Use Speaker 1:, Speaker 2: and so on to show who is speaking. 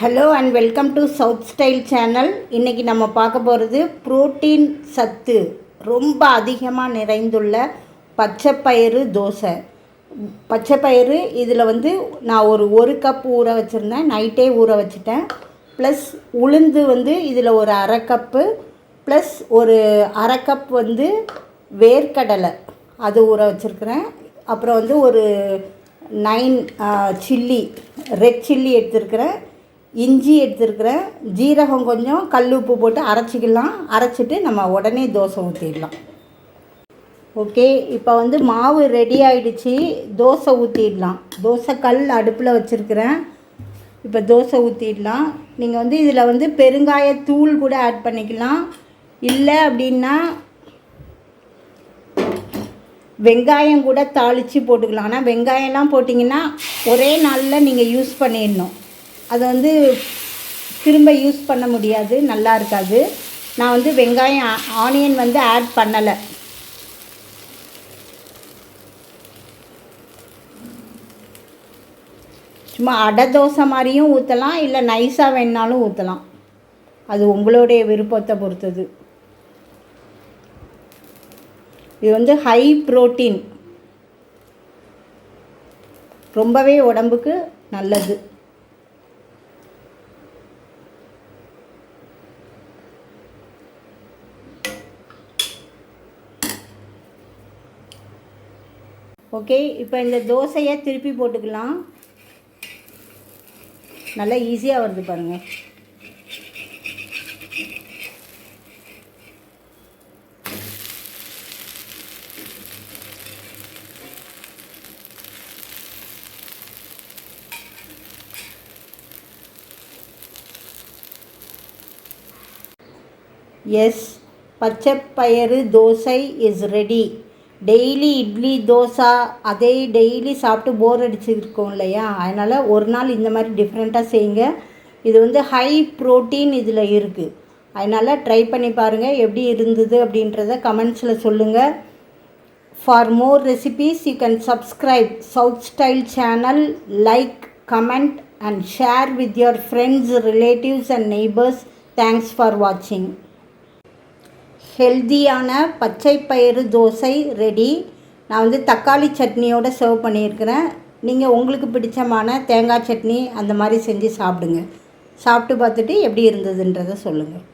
Speaker 1: Hello and welcome to south style channel இன்றைக்கி நம்ம பார்க்க போகிறது புரோட்டீன் சத்து. ரொம்ப அதிகமாக நிறைந்துள்ள பச்சைப்பயிறு தோசை. பச்சைப்பயிறு இதில் வந்து நான் ஒரு ஒரு கப் ஊற வச்சுருந்தேன். நைட்டே ஊற வச்சுட்டேன். ப்ளஸ் உளுந்து வந்து இதில் ஒரு அரை கப்பு ப்ளஸ் ஒரு அரை கப் வந்து வேர்க்கடலை. அது ஊற வச்சுருக்கிறேன். அப்புறம் வந்து ஒரு நைன் சில்லி ரெட் சில்லி எடுத்துருக்கிறேன். இஞ்சி எடுத்துருக்குறேன். ஜீரகம் கொஞ்சம் கல் உப்பு போட்டு அரைச்சிக்கலாம். அரைச்சிட்டு நம்ம உடனே தோசை ஊற்றிடலாம் ஓகே இப்போ வந்து மாவு ரெடி ஆகிடுச்சி தோசை ஊற்றிடலாம் தோசை கல் அடுப்பில் வச்சுருக்கிறேன். இப்போ தோசை ஊற்றிடலாம் நீங்கள் வந்து இதில் வந்து பெருங்காயத்தூள் கூட ஆட் பண்ணிக்கலாம். இல்லை அப்படின்னா வெங்காயம் கூட தாளித்து போட்டுக்கலாம். ஆனால் வெங்காயம்லாம் போட்டிங்கன்னா ஒரே நாளில் நீங்கள் யூஸ் பண்ணிடணும். அதை வந்து திரும்ப யூஸ் பண்ண முடியாது. நல்லா இருக்காது. நான் வந்து வெங்காயம் ஆனியன் வந்து ஆட் பண்ணலை. சும்மா அடை தோசை மாதிரியும் ஊற்றலாம் இல்லை நைஸாக வேணாலும் ஊற்றலாம் அது உங்களுடைய விருப்பத்தை பொறுத்தது. இது வந்து ஹை ப்ரோட்டீன் ரொம்பவே உடம்புக்கு நல்லது. ஓகே இப்போ இந்த தோசையை திருப்பி போட்டுக்கலாம். நல்லா ஈஸியாக வருது பாருங்கள் எஸ் பச்சை பயிறு dosa is ready daily idli dosa அதே டெய்லி சாப்பிட்டு போர் அடிச்சிருக்கோம் இல்லையா? அதனால் ஒரு நாள் இந்த மாதிரி டிஃப்ரெண்ட்டாக செய்யுங்க. இது வந்து ஹை ப்ரோட்டீன் இதில் இருக்குது அதனால் ட்ரை பண்ணி பாருங்கள் எப்படி இருந்தது அப்படின்றத கமெண்ட்ஸில் சொல்லுங்கள் for more recipes you can subscribe south style channel like comment and share with your friends relatives and neighbours thanks for வாட்சிங் ஹெல்த்தியான பச்சை பயிறு தோசை ரெடி நான் வந்து தக்காளி சட்னியோடு சர்வ் பண்ணியிருக்கிறேன். நீங்கள் உங்களுக்கு பிடிச்சமான தேங்காய் சட்னி அந்த மாதிரி செஞ்சு சாப்பிடுங்க. சாப்பிட்டு பார்த்துட்டு எப்படி இருந்ததுன்றதை சொல்லுங்கள்